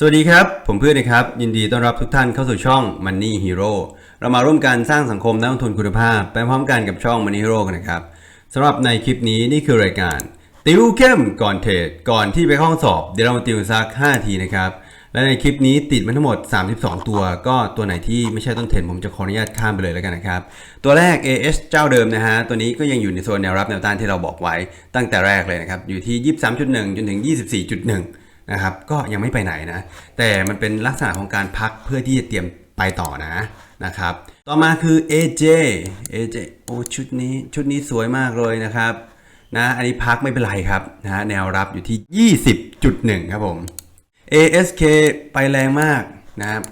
สวัสดีครับ ผมเพื่อนนะครับ ยินดีต้อนรับทุกท่านเข้าสู่ช่อง Money Hero เรามาร่วมกันสร้างสังคมนักลงทุนคุณภาพ ไปพร้อมกันกับช่อง Money Hero กันนะครับสำหรับในคลิปนี้นี่คือรายการ ติวเข้มก่อนเทรดก่อนที่ไปข้าห้องสอบ เดี๋ยวเรามาติวสัก 5 ทีนะครับ และในคลิปนี้ติดมาทั้งหมด 32 ตัว ก็ตัวไหนที่ไม่ใช่ต้นเทรนผมจะขออนุญาตข้ามไปเลยแล้วกันนะครับ ตัวแรก AS เจ้าเดิมนะฮะตัวนี้ก็ยังอยู่ในโซนแนวรับแนวต้านที่เราบอกไว้ตั้งแต่แรกเลยนะครับอยู่ที่ 23.1 จนถึง 24.1 นะครับ ก็ยังไม่ไปไหนนะ แต่มันเป็นลักษณะของการพักเพื่อที่จะเตรียมไปต่อนะนะครับ ต่อมาคือ AJ AJ โอ้ชุดนี้ชุดนี้สวยมากเลยนะครับนะอันนี้พักไม่เป็นไรครับนะแนวรับอยู่ที่ 20.1 ครับผม ASK ไปแรงมากนะครับ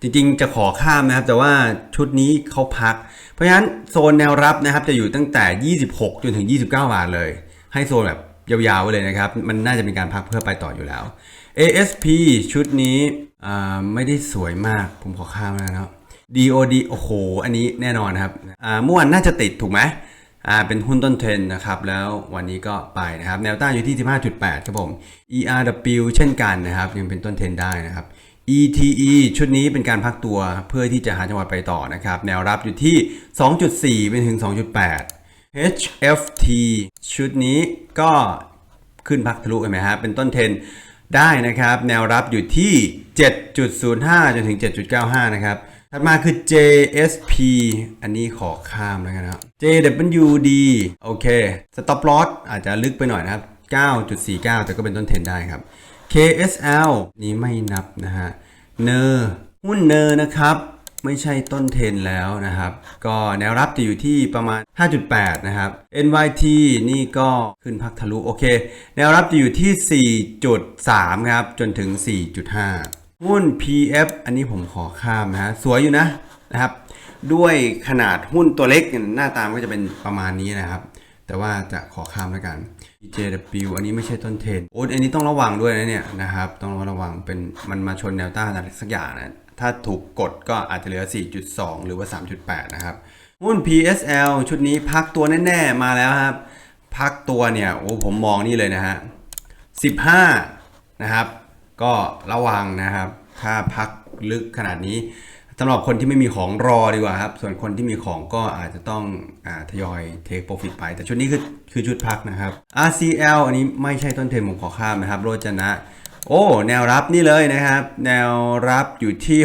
จริงๆ จะขอข้ามนะครับ แต่ว่าชุดนี้เขาพัก เพราะฉะนั้นโซนแนวรับนะครับจะอยู่ตั้งแต่ 26 จนถึง 29 บาทเลย ให้โซนแบบ ยาวๆเลยนะครับ มันน่าจะเป็นการพักเพื่อไปต่ออยู่แล้ว ASP ชุดนี้ไม่ได้สวยมากผมขอข้ามแล้วนะครับ DOD โอ้โห อันนี้แน่นอนครับเมื่อวานน่าจะติดถูกไหมอ่าเป็นหุ้นต้นเทรนด์นะครับ แล้ววันนี้ก็ไปนะครับ แนวต้านอยู่ที่ 15.8 ครับผม ERW เช่นกันนะครับ ยังเป็นต้นเทรนด์ได้นะครับ ETE ชุดนี้เป็นการพักตัวเพื่อที่จะหาจังหวะไปต่อนะครับ แนวรับอยู่ที่ 2.4ไปถึง 2.8 HFT ชุดนี้ก็ขึ้นพักทะลุเห็นไหมฮะเป็นต้นเทนได้นะครับ แนวรับอยู่ที่ 7.05 จนถึง 7.95 นะครับ ถัดมาคือ JSP อันนี้ขอข้ามแล้วกันะครับ JWD โอเค Stop Loss อาจจะลึกไปหน่อยนะครับ 9.49 แต่ก็เป็นต้นเทนได้ครับ KSL นี้ไม่นับนะฮะ เนอร์หุ้นเนอร์นะครับ ไม่ใช่ต้นเทนแล้วนะครับ ก็แนวรับจะอยู่ที่ประมาณ 5.8 นะครับ NYT นี่ก็ขึ้นพักทะลุโอเค แนวรับจะอยู่ที่ 4.3 ครับ จนถึง 4.5 หุ้น PF อันนี้ผมขอข้ามนะฮะสวยอยู่นะนะครับ ด้วยขนาดหุ้นตัวเล็กหน้าตามก็จะเป็นประมาณนี้นะครับ แต่ว่าจะขอข้ามแล้วกัน JW อันนี้ไม่ใช่ต้นเทนโอ้อันนี้ต้องระวังด้วยนะเนี่ยนะครับ ต้องระวังเป็นมันมาชนแนวต้านอะไรสักอย่างนะ ถ้าถูกกดก็อาจจะเหลือ 4.2 หรือว่า 3.8 นะครับหุ้น PSL ชุดนี้พักตัวแน่ ๆ มาแล้วครับ พักตัวเนี่ยโอ้ผมมองนี่เลยนะฮะ 15 นะครับ ก็ระวังนะครับ ถ้าพักลึกขนาดนี้สำหรับคนที่ไม่มีของรอดีกว่าครับ ส่วนคนที่มีของก็อาจจะต้องอทยอยเทคโปรฟิตไป แต่ชุดนี้คือคือชุดพักนะครับ RCL อันนี้ไม่ใช่ต้นเทรนผมขอข้ามนะครับ โรจนะ โอ้แนวรับนี่เลยนะครับ แนวรับอยู่ที่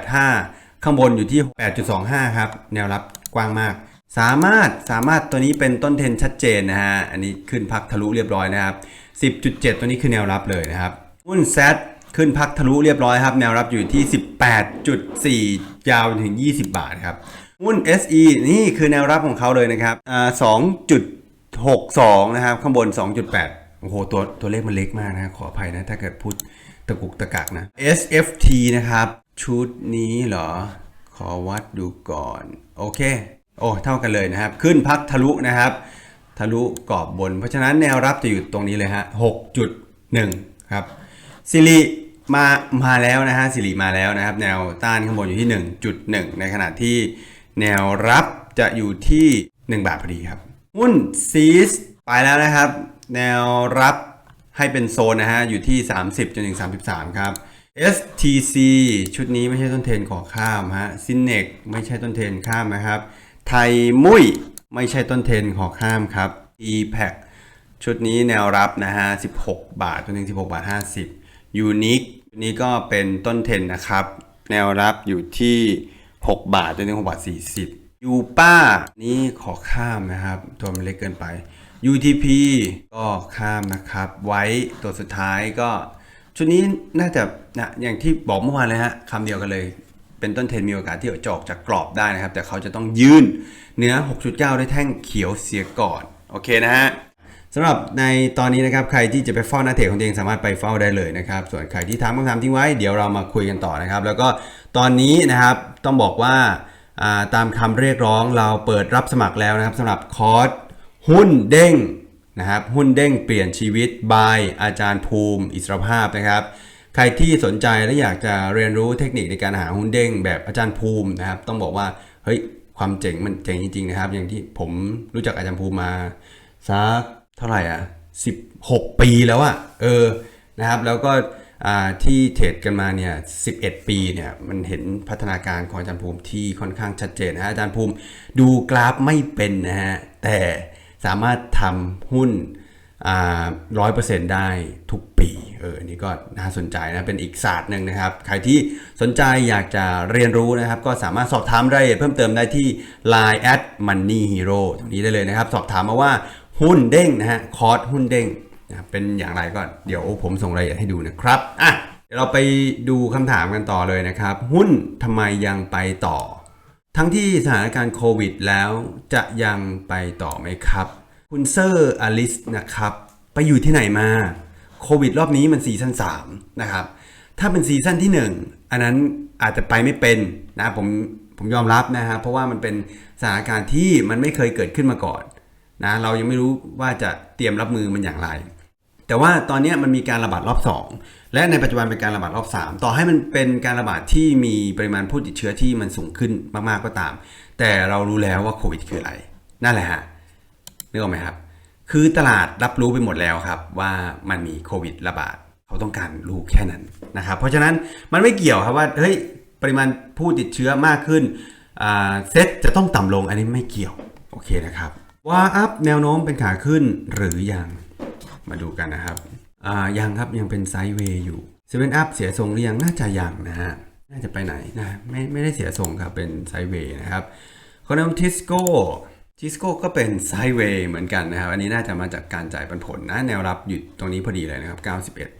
6.85 ข้างบนอยู่ที่ 8.25 ครับ แนวรับกว้างมาก สามารถสามารถตัวนี้เป็นต้นเทนชัดเจนนะฮะ อันนี้ขึ้นพักทะลุเรียบร้อยนะครับ 10.7 ตัวนี้คือแนวรับเลยนะครับหุ้น Z ขึ้นพักทะลุเรียบร้อยครับ แนวรับอยู่ที่ 18.4 ยาวถึง 20 บาทครับหุ้น SE นี่คือแนวรับของเขาเลยนะครับอ่า2.62 นะครับ ข้างบน 2.8 โอ้โหตัวตัวเลขมันเล็กมากนะขออภัยนะถ้าเกิดพูดตะกุกตะกักนะ SFT นะครับ ชุดนี้เหรอ ขอวัดดูก่อน โอเค โอ้เท่ากันเลยนะครับ ขึ้นพักทะลุนะครับ ทะลุกรอบบน เพราะฉะนั้นแนวรับจะอยู่ตรงนี้เลยฮะ6.1 ครับสิริมามาแล้วนะฮะสิริมาแล้วนะครับ แนวต้านข้างบนอยู่ที่ 1.1 ในขณะที่แนวรับจะอยู่ที่ 1 บาทพอดีครับหุ้นซีสไปแล้วนะครับ แนวรับให้เป็นโซนนะฮะ อยู่ที่ 30จนถึง33 ครับ STC ชุดนี้ไม่ใช่ต้นเทนขอข้ามฮะซินเนกไม่ใช่ต้นเทนข้ามนะครับ ไทยมุ้ยไม่ใช่ต้นเทนขอข้ามครับ EPAC ชุดนี้แนวรับนะฮะ 16 บาทจนถึง 16 บาท 50ยูนิคนี้ก็เป็นต้นเทนนะครับ แนวรับอยู่ที่ 6 บาทจนถึง6บาท 40ยูป้านี่ขอข้ามนะครับ ตัวมันเล็กเกินไป UTP ก็ข้ามนะครับ ไว้ตัวสุดท้ายก็ ชุดนี้น่าจะนะอย่างที่บอกเมื่อวานเลยฮะคำเดียวกันเลย เป็นต้นเทรนมีโอกาสที่จะออกจากกรอบได้นะครับ แต่เขาจะต้องยืนเนื้อ 6.9ด้วยแท่งเขียวเสียก่อน โอเคนะฮะสำหรับในตอนนี้นะครับ ใครที่จะไปเฝ้าหน้าเทรดของตัวเองสามารถไปเฝ้าได้เลยนะครับ ส่วนใครที่ถามคำถามทิ้งไว้เดี๋ยวเรามาคุยกันต่อนะครับ แล้วก็ตอนนี้นะครับต้องบอกว่าอ่าตามคำเรียกร้องเราเปิดรับสมัครแล้วนะครับสำหรับคอร์ส หุ้นเด้งนะครับหุ้นเด้งเปลี่ยนชีวิต by อาจารย์ภูมิอิสรภาพนะครับใครที่สนใจและอยากจะเรียนรู้เทคนิคในการหาหุ้นเด้งแบบอาจารย์ภูมินะครับ ต้องบอกว่าเฮ้ยความเจ๋งมันเจ๋งจริงๆนะครับ อย่างที่ผมรู้จักอาจารย์ภูมิมาสักเท่าไหร่อะ16 ปีแล้วอะเออนะครับ แล้วก็ที่เทรดกันมาเนี่ย11 ปีเนี่ยมันเห็นพัฒนาการของอาจารย์ภูมิที่ค่อนข้างชัดเจนนะอาจารย์ภูมิดูกราฟไม่เป็นนะฮะแต่ สามารถทำหุ้นร้อยเปอร์เซ็นต์ได้ทุกปี เอออันนี่ก็น่าสนใจนะ เป็นอีกศาสตร์หนึ่งนะครับ ใครที่สนใจอยากจะเรียนรู้นะครับ ก็สามารถสอบถามรายละเอียดเพิ่มเติมได้ที่ Line at money hero ตรงนี้ได้เลยนะครับ สอบถามมาว่าหุ้นเด้งนะฮะ คอร์สหุ้นเด้งนะครับเป็นอย่างไรก็เดี๋ยวผมส่งรายละเอียดให้ดูนะครับ อะ เดี๋ยวเราไปดูคำถามกันต่อเลยนะครับ หุ้นทำไมยังไปต่อ ทั้งที่สถานการณ์โควิดแล้วจะยังไปต่อไหมครับ คุณเซอร์อลิสนะครับ ไปอยู่ที่ไหนมาโควิดรอบนี้มันซีซั่น3นะครับ ถ้าเป็นซีซั่นที่ 1 อันนั้นอาจจะไปไม่เป็นนะผมผมยอมรับนะฮะเพราะว่ามันเป็นสถานการณ์ที่มันไม่เคยเกิดขึ้นมาก่อนนะเรายังไม่รู้ว่าจะเตรียมรับมือมันอย่างไร แต่ว่าตอนนี้มันมีการระบาดรอบ 2 และในปัจจุบันเป็นการระบาดรอบ 3 ต่อให้มันเป็นการระบาดที่มีปริมาณผู้ติดเชื้อที่มันสูงขึ้นมากๆก็ตาม แต่เรารู้แล้วว่าโควิดคืออะไร นั่นแหละฮะนึกออกไหมครับ คือตลาดรับรู้ไปหมดแล้วครับว่ามันมีโควิดระบาดเขาต้องการรู้แค่นั้นนะครับ เพราะฉะนั้นมันไม่เกี่ยวครับว่าเฮ้ยปริมาณผู้ติดเชื้อมากขึ้นเซ็ตจะต้องต่ำลงอันนี้ไม่เกี่ยวโอเคนะครับว่าอัพแนวโน้มเป็นขาขึ้นหรือยังมาดูกันนะครับ อ่ายังครับยังเป็นไซด์เวย์อยู่เซเว่นอัพเสียทรงหรือยังน่าจะยังนะฮะน่าจะไปไหนนะไม่ไม่ได้เสียทรงครับเป็นไซด์เวย์นะครับคอนมทิสโก้ทิสโก้ก็เป็นไซด์เวย์เหมือนกันนะครับ อันนี้น่าจะมาจากการจ่ายปันผลนะแนวรับอยู่ตรงนี้พอดีเลยนะครับ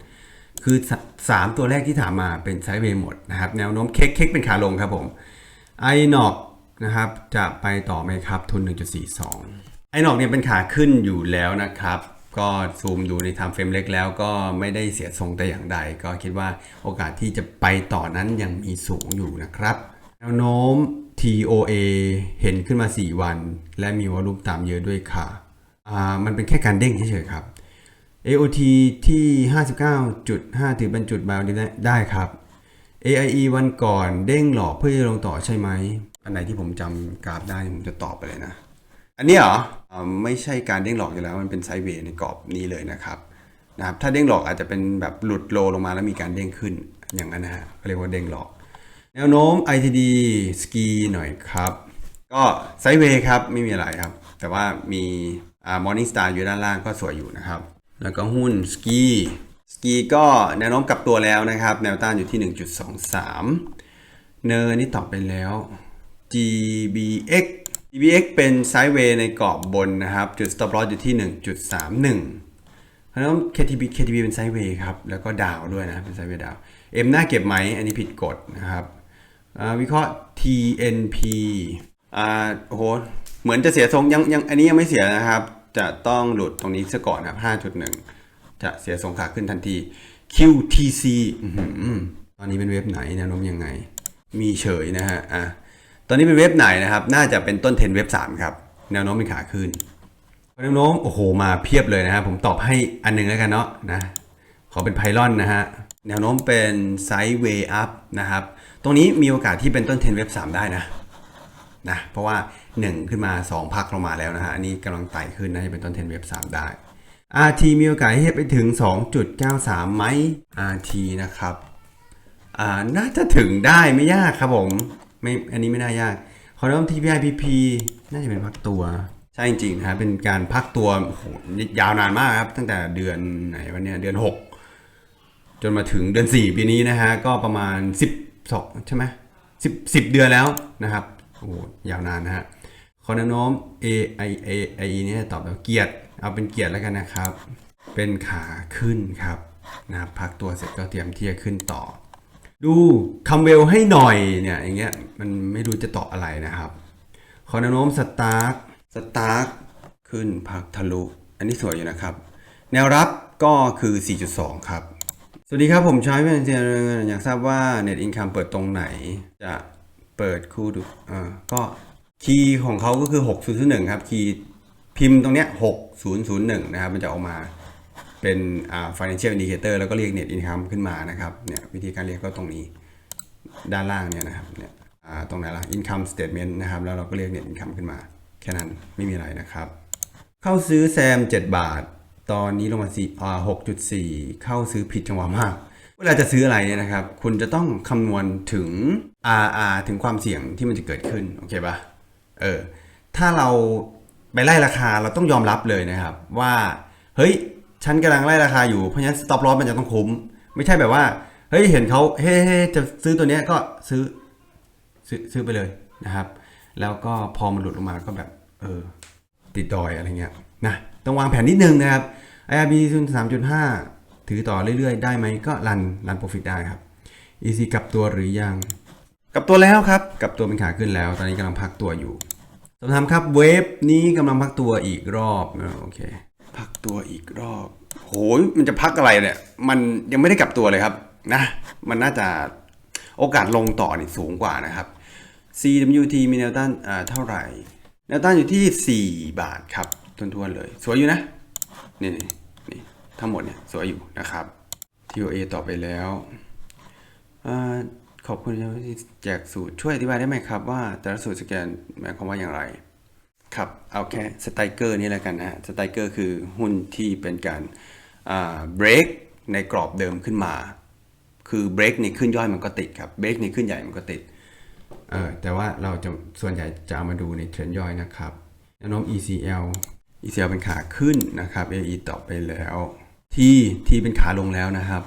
91 คือ 3 ตัวแรกที่ถามมาเป็นไซด์เวย์หมดนะครับ แนวโน้มเค้กเค้กเป็นขาลงครับผมไอนอกนะครับจะไปต่อไหมครับทุน 1.42ไอนอกเนี่ยเป็นขาขึ้นอยู่แล้วนะครับ ก็ซูมดูในไทม์เฟรมเล็กแล้วก็ไม่ได้เสียทรงแต่อย่างใด ก็คิดว่าโอกาสที่จะไปต่อนั้นยังมีสูงอยู่นะครับ แนวโน้ม TOA เห็นขึ้นมา 4 วัน และมีวอลุ่มตามเยอะด้วยค่ะ อ่า มันเป็นแค่การเด้งเฉยๆครับ AOT ที่ 59.5 ถือเป็นจุดบาวได้ได้ครับ AIE วันก่อนเด้งหลอกเพื่อจะลงต่อใช่ไหม อันไหนที่ผมจำกราฟได้ผมจะตอบไปเลยนะ อันนี้เหรอ ไม่ใช่การเด้งหลอกอยู่แล้ว มันเป็นไซด์เวย์ในกรอบนี้เลยนะครับนะครับ ถ้าเด้งหลอกอาจจะเป็นแบบหลุดโลลงมาแล้วมีการเด้งขึ้นอย่างนั้นนะฮะเรียกว่าเด้งหลอก แนวโน้ม ITD สกีหน่อยครับ ก็ไซด์เวย์ครับไม่มีอะไรครับ แต่ว่ามีมอ่า Morning Star อยู่ด้านล่างก็สวยอยู่นะครับ แล้วก็หุ้นสกีสกีก็แนวโน้มกลับตัวแล้วนะครับ แนวต้านอยู่ที่ 1.23 เนอร์นี่ตอบไปแล้ว GBX GBX เป็นไซด์เวย์ในกรอบบนนะครับ จุด stop loss อยู่ที่ 1.31เพราะฉะนั้น KTB KTB เป็นไซด์เวย์ครับ แล้วก็ดาวด้วยนะ เป็นไซด์เวย์ดาว M น่าเก็บไหม อันนี้ผิดกฎนะครับ วิเคราะห์ TNP อ่าโอ้โหเหมือนจะเสียทรงยังยังอันนี้ยังไม่เสียนะครับ จะต้องหลุดตรงนี้ซะก่อนครับ 5.1 จะเสียทรงขาขึ้นทันที QTC อตอนนี้เป็นเว็บไหนแนวโน้มยังไง มีเฉยนะฮะ อะ ตอนนี้เป็นเว็บไหนนะครับ น่าจะเป็นต้นเทรนเว็บ3ครับ แนวโน้มเป็นขาขึ้นแนวโน้มโอ้โห มาเพียบเลยนะครับ ผมตอบให้อันหนึงแล้วกันเนาะนะ ขอเป็นไพลอนนะฮะ แนวโน้มเป็นไซด์เวย์อัพนะครับ ตรงนี้มีโอกาสที่เป็นต้นเทรนเว็บ3ได้นะนะ เพราะว่า 1 ขึ้นมา 2 พักลงมาแล้วนะฮะ อันนี้กำลังไต่ขึ้นนะจะเป็นต้นเทรนเว็บ3ได้ RT มีโอกาสที่จะไปถึง 2.93ไหม RT นะครับ อ่า น่าจะถึงได้ไม่ยากครับผม ไม่อันนี้ไม่น่ายากขอเริ่ม TPIPP น่าจะเป็นพักตัวใช่จริงๆนะเป็นการพักตัวโหยาวนานมากครับ ตั้งแต่เดือนไหนวันเนี้ยเดือน 6 จนมาถึงเดือน 4 ปีนี้นะฮะ ก็ประมาณ 12 ใช่ไหม10 10เดือนแล้วนะครับโอ้โหยาวนานนะฮะขอแนวโน้ม A I A I E เนี่ยตอบแบบเกียรติ เอาเป็นเกียรติแล้วกันนะครับ เป็นขาขึ้นครับนะครับพักตัวเสร็จก็เตรียมที่จะขึ้นต่อ ดูคัมเวลให้หน่อยเนี่ยอย่างเงี้ยมันไม่รู้จะตอบอะไรนะครับ ขอแนวโน้มสตาร์คสตาร์คขึ้นพักทะลุ อันนี้สวยอยู่นะครับ แนวรับก็คือ 4.2 ครับ สวัสดีครับผมชายเพื่อนเจริญอยากทราบว่า Net Income เปิดตรงไหน จะเปิดคู่ดูอ่าก็คีย์ของเขาก็คือ 6001 ครับ คีย์พิมพ์ตรงเนี้ย6001 นะครับ มันจะออกมา เป็น financial indicator แล้วก็เรียก net income ขึ้นมานะครับเนี่ยวิธีการเรียกก็ตรงนี้ด้านล่างเนี่ยนะครับเนี่ยตรงไหนล่ะ income statement นะครับแล้วเราก็เรียก net income ขึ้นมา แค่นั้นไม่มีอะไรนะครับ เข้าซื้อแซม 7 บาท ตอนนี้ลงมาสี่อ่า6.4เข้าซื้อผิดจังหวะมากเวลาจะซื้ออะไรเนี่ยนะครับ คุณจะต้องคำนวณถึง RR ถึงความเสี่ยงที่มันจะเกิดขึ้น โอเคปะเออ ถ้าเราไปไล่ราคาเราต้องยอมรับเลยนะครับ ว่า เฮ้ย ฉันกำลังไล่ราคาอยู่เพราะฉะนั้น stop loss มันจะต้องคุ้ม ไม่ใช่แบบว่า เฮ้ยเห็นเขาเฮ้เฮ้จะซื้อตัวเนี้ยก็ซื้อซื้อซื้อไปเลยนะครับ แล้วก็พอมันหลุดลงมาก็แบบเออติดดอยอะไรเงี้ยนะต้องวางแผนนิดนึงนะครับ IRB 0 3.5 ถือต่อเรื่อยๆ ได้ไหมก็รันรันโปรฟิตได้ครับ EC กลับตัวหรือยังกลับตัวแล้วครับกลับตัวเป็นขาขึ้นแล้ว ตอนนี้กำลังพักตัวอยู่สอบถามครับเวฟนี้กำลังพักตัวอีกรอบโอเค พักตัวอีกรอบโหยมันจะพักอะไรเนี่ย มันยังไม่ได้กลับตัวเลยครับนะ มันน่าจะโอกาสลงต่อนี่สูงกว่านะครับ CWT มีแนวต้านอ่าเท่าไหร่ แนวต้านอยู่ที่ 4 บาทครับทวนๆเลย สวยอยู่นะ นี่นี่นี่ทั้งหมดเนี่ยสวยอยู่นะครับ TOA ต่อไปแล้วอขอบคุณที่แจกสูตรช่วยอธิบายได้ไหมครับว่าแต่ละสูตรสแกนหมายความว่าอย่างไร ครับ เอาแค่สไตรเกอร์นี่แล้วกันนะฮะสไตรเกอร์คือหุ้นที่เป็นการเบรกในกรอบเดิมขึ้นมา คือเบรกในขึ้นย่อยมันก็ติดครับเบรกในขึ้นใหญ่มันก็ติดเออแต่ว่าเราจะส่วนใหญ่จะเอามาดูในเทรนด์ย่อยนะครับแนวโน้ม ECL ECL เป็นขาขึ้นนะครับ AE ต่อไปแล้ว T T เป็นขาลงแล้วนะครับ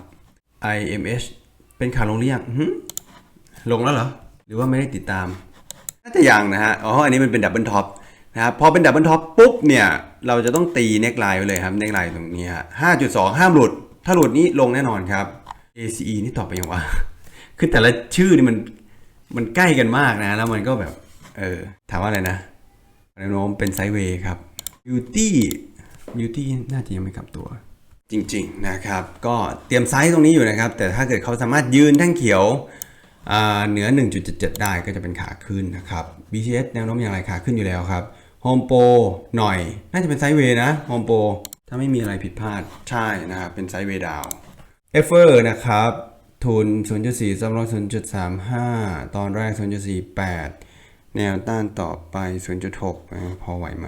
IMH เป็นขาลงหรือยังหึลงแล้วเหรอ หรือว่าไม่ได้ติดตามน่าจะยังนะฮะ อ๋อ อันนี้มันเป็นดับเบิลท็อป นะครับพอเป็นดับเบิลท็อปปุ๊บเนี่ยเราจะต้องตีเน็กไลน์ไว้เลยครับเน็กไลน์ตรงนี้ฮะห้าจุดสองห้ามหลุด ถ้าหลุดนี้ลงแน่นอนครับ ACE นี่ต่อไปยังวะคือแต่ละชื่อนี่มันมันใกล้กันมากนะ แล้วมันก็แบบ เออ ถามว่าอะไรนะแนวโน้มเป็นไซด์เวย์ครับ Beauty Beauty น่าจะยังไม่กลับตัว จริงๆนะครับ ก็เตรียมไซส์ตรงนี้อยู่นะครับ แต่ถ้าเกิดเขาสามารถยืนแท่งเขียวอ่าเหนือ 1.77 ได้ก็จะเป็นขาขึ้นนะครับ BCS แนวโน้มอย่างไรขาขึ้นอยู่แล้วครับ Home Pro หน่อย น่าจะเป็นไซด์เวย์นะ Home Pro ถ้าไม่มีอะไรผิดพลาดใช่นะครับ เป็นไซด์เวย์ดาวเอฟเฟอร์นะครับ ทุน 0.4สำรอง0.35 ตอนแรก 0.48 แนวต้านต่อไป 0.6 พอไหวไหม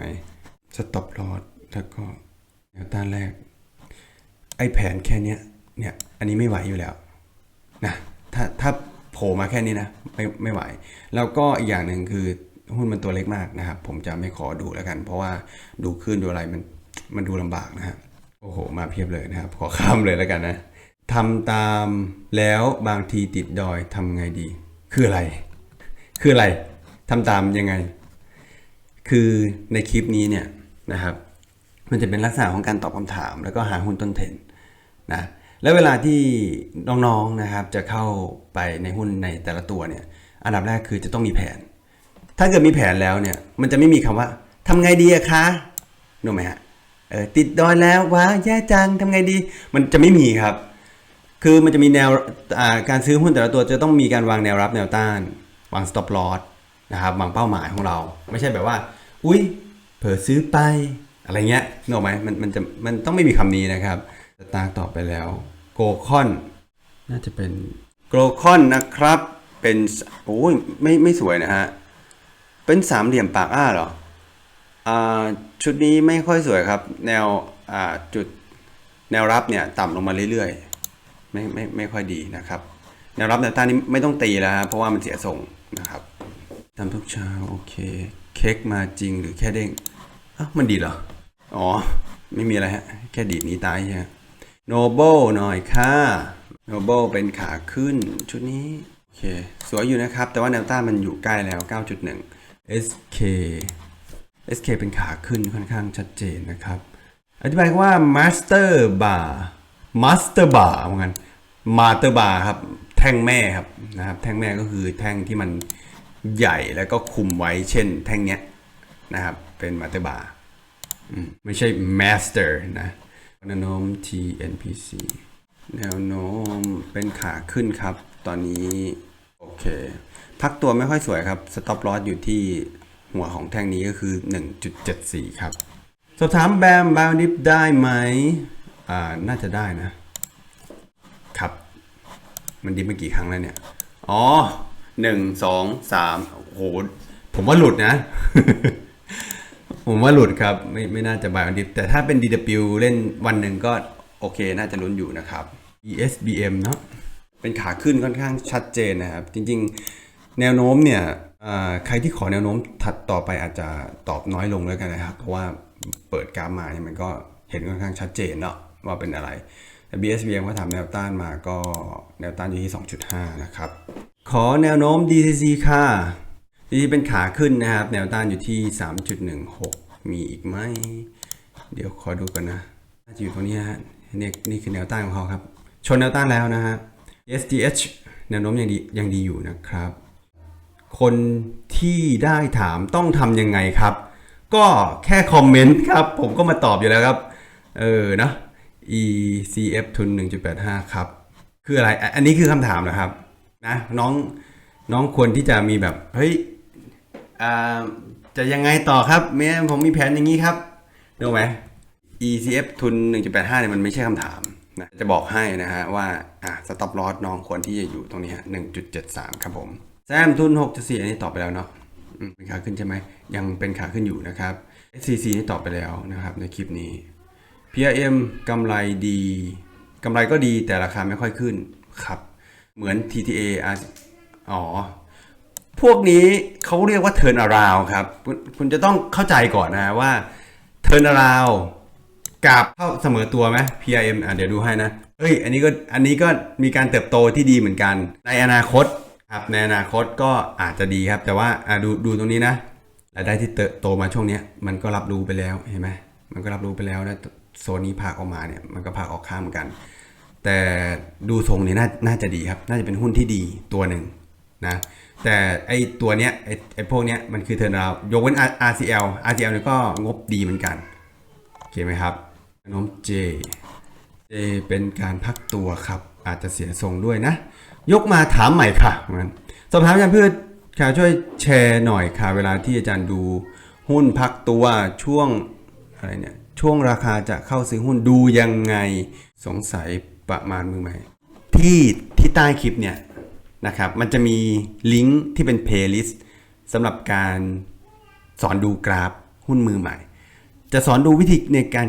สต็อปลอสแล้วก็แนวต้านแรก ไอ้แผนแค่เนี้ยเนี่ย อันนี้ไม่ไหวอยู่แล้วนะถ้าถ้าโผล่มาแค่นี้นะไม่ไม่ไหว แล้วก็อีกอย่างหนึ่งคือ หุ้นมันตัวเล็กมากนะครับ ผมจะไม่ขอดูแล้วกัน เพราะว่าดูขึ้นดูอะไรมันมันดูลำบากนะฮะโอ้โห มาเพียบเลยนะครับ ขอข้ามเลยแล้วกันนะทำตามแล้วบางทีติดดอยทำไงดี คืออะไร คืออะไรทำตามยังไง คือในคลิปนี้เนี่ยนะครับ มันจะเป็นลักษณะของการตอบคำถาม แล้วก็หาหุ้นต้นเทนนะแล้วเวลาที่น้องๆนะครับจะเข้าไปในหุ้นในแต่ละตัวเนี่ย อันดับแรกคือจะต้องมีแผน ถ้าเกิดมีแผนแล้วเนี่ย มันจะไม่มีคำว่าทำไงดีอะคะรู้ไหมฮะเออติดดอยแล้วว้าแย่จังทำไงดี มันจะไม่มีครับ คือมันจะมีแนวการซื้อหุ้นแต่ละตัวจะต้องมีการวางแนวรับแนวต้าน วาง stop loss นะครับวางเป้าหมายของเรา ไม่ใช่แบบว่า อุ้ยเผลอซื้อไปอะไรเงี้ยนึกออกไหมมันมันจะมันต้องไม่มีคำนี้นะครับตาต่อไปแล้วโกคอน น่าจะเป็นโกลคอนนะครับเป็นโอ้ยไม่ไม่สวยนะฮะ เป็นสามเหลี่ยมปากอ้าเหรออ่าชุดนี้ไม่ค่อยสวยครับ แนวอ่าจุดแนวรับเนี่ยต่ำลงมาเรื่อยๆ ไม่ไม่ไม่ค่อยดีนะครับ แนวรับแนวต้านนี้ไม่ต้องตีแล้วเพราะว่ามันเสียทรงนะครับทำทุกเช้าโอเค เค้กมาจริงหรือแค่เด้งอ้ามันดีเหรอ อ๋อ ไม่มีอะไรฮะ แค่ดีดนี้ตายใช่ไหมโนเบิลหน่อยค่ะโนเบิลเป็นขาขึ้นชุดนี้ โอเค สวยอยู่นะครับ แต่ว่าแนวต้านมันอยู่ใกล้แล้ว 9.1 SK SK เป็นขาขึ้นค่อนข้างชัดเจนนะครับ อธิบายว่า Master Bar Master Bar เหมือนกัน Master Bar ครับ แท่งแม่ครับนะครับ แท่งแม่ก็คือแท่งที่มันใหญ่แล้วก็คุมไว้เช่น แท่งเนี้ยนะครับ เป็น Master Bar ไม่ใช่ Master นะแนวโน้ม TNPC แนวโน้มเป็นขาขึ้นครับ ตอนนี้ โอเค พักตัวไม่ค่อยสวยครับ Stop Loss อยู่ที่หัวของแท่งนี้ก็คือ 1.74 ครับ สอบถามแบมบาวดิฟได้ไหมอ่าน่าจะได้นะ ครับ มันดิฟมากี่ครั้งแล้วเนี่ย อ๋อหนึ่งสองสามโอ้โห ผมว่าหลุดนะ ผมว่าหลุดครับ ไม่ไม่น่าจะบายดิฟแต่ถ้าเป็น DW เล่นวันหนึ่งก็โอเค น่าจะลุ้นอยู่นะครับ ESBM เนาะเป็นขาขึ้นค่อนข้างชัดเจนนะครับ จริง ๆ แนวโน้มเนี่ยใครที่ขอแนวโน้มถัดต่อไปอาจจะตอบน้อยลงแล้วกันนะครับ เพราะว่าเปิดกราฟมาเนี่ยมันก็เห็นค่อนข้างชัดเจนเนาะว่าเป็นอะไรแต่ BSBM ก็ทำแนวต้านมาก็แนวต้านอยู่ที่ 2.5 นะครับ ขอแนวโน้ม DCC ค่ะ DCC เป็นขาขึ้นนะครับ แนวต้านอยู่ที่ 3.16 มีอีกไหม เดี๋ยวขอดูกันนะน่าจะอยู่ตรงนี้ฮะนี่นี่คือแนวต้านของเขาครับ ชนแนวต้านแล้วนะฮะ SDH แนวโน้มยังดียังดีอยู่นะครับ คนที่ได้ถามต้องทำยังไงครับ ก็แค่คอมเมนต์ครับ ผมก็มาตอบอยู่แล้วครับ เออนะ ECF ทุน 1.85 ครับ คืออะไร อันนี้คือคำถามนะครับนะน้องน้องควรที่จะมีแบบ เฮ้ยจะยังไงต่อครับเมียผมมีแผนอย่างนี้ครับรู้ไหม ECF ทุน 1.85 เนี่ยมันไม่ใช่คำถามนะจะบอกให้นะฮะว่าอะสต็อปลอสน้องควรที่จะอยู่ตรงนี้ฮะ1.73 ครับผม แซมทุน 6.4 อันนี้ตอบไปแล้วเนาะเป็นขาขึ้นใช่ไหม ยังเป็นขาขึ้นอยู่นะครับ SCC นี่ตอบไปแล้วนะครับในคลิปนี้ PRM กำไรดีกำไรก็ดีแต่ราคาไม่ค่อยขึ้นครับ เหมือน TTA อ๋อ พวกนี้เขาเรียกว่า turn around ครับ คุณจะต้องเข้าใจก่อนนะว่า turn around กับเข้าเสมอตัวไหม PRM อะเดี๋ยวดูให้นะ เฮ้ย อันนี้ก็อันนี้ก็มีการเติบโตที่ดีเหมือนกัน ในอนาคต ครับในอนาคตก็อาจจะดีครับ แต่ว่าดูดูตรงนี้นะรายได้ที่เติบโตมาช่วงนี้มันก็รับรู้ไปแล้วเห็นไหมมันก็รับรู้ไปแล้วนะโซนนี้พากออกมาเนี่ยมันก็พากออกข้างเหมือนกัน แต่ดูทรงเนี่ยน่าน่าจะดีครับ น่าจะเป็นหุ้นที่ดีตัวหนึ่งนะแต่ไอตัวเนี้ยไอไอพวกเนี้ยมันคือเทอร์นาวยกเว้น RCL RCL เนี่ยก็งบดีเหมือนกันโอเคไหมครับขนมเจเจเป็นการพักตัวครับ อาจจะเสียทรงด้วยนะ ยกมาถามใหม่ค่ะงั้นสอบถามอาจารย์พืชค่ะช่วยแชร์หน่อยค่ะ เวลาที่อาจารย์ดูหุ้นพักตัวช่วงอะไรเนี่ยช่วงราคาจะเข้าซื้อหุ้นดูยังไงสงสัยประมาณมือใหม่ที่ที่ใต้คลิปเนี่ยนะครับมันจะมีลิงก์ที่เป็นเพลย์ลิสต์สำหรับการสอนดูกราฟหุ้นมือใหม่ จะสอนดูวิธีในการ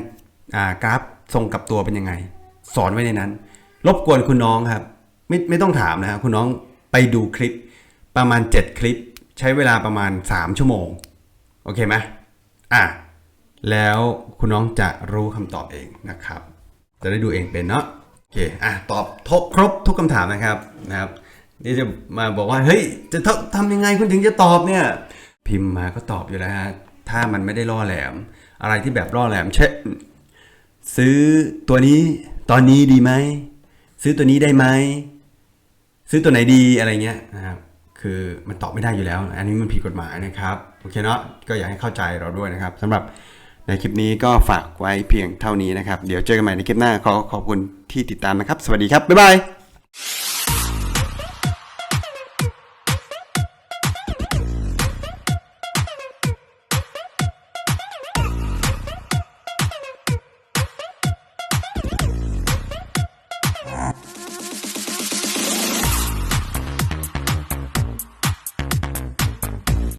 กราฟทรงกลับตัวเป็นยังไง สอนไว้ในนั้น รบกวนคุณน้องครับ ไม่ไม่ต้องถามนะครับคุณน้องไปดูคลิปประมาณ 7 คลิป ใช้เวลาประมาณ 3 ชั่วโมง โอเคไหมอะแล้วคุณน้องจะรู้คำตอบเองนะครับ จะได้ดูเองเป็นเนาะโอเคอะตอบทบครบทุกคำถามนะครับนะครับนี่จะมาบอกว่าเฮ้ยจะททำยังไงคุณถึงจะตอบเนี่ยพิมพ์มาก็ตอบอยู่แล้วฮะถ้ามันไม่ได้ล่อแหลม อะไรที่แบบล่อแหลมเช่นซื้อตัวนี้ตอนนี้ดีไหมซื้อตัวนี้ได้ไหม ซื้อตัวไหนดีอะไรเงี้ยนะครับคือมันตอบไม่ได้อยู่แล้ว อันนี้มันผิดกฎหมายนะครับโอเคเนาะก็อยากให้เข้าใจเราด้วยนะครับสำหรับในคลิปนี้ก็ฝากไว้เพียงเท่านี้นะครับ เดี๋ยวเจอกันใหม่ในคลิปหน้าขอขอบคุณที่ติดตามนะครับ สวัสดีครับ บ๊ายบาย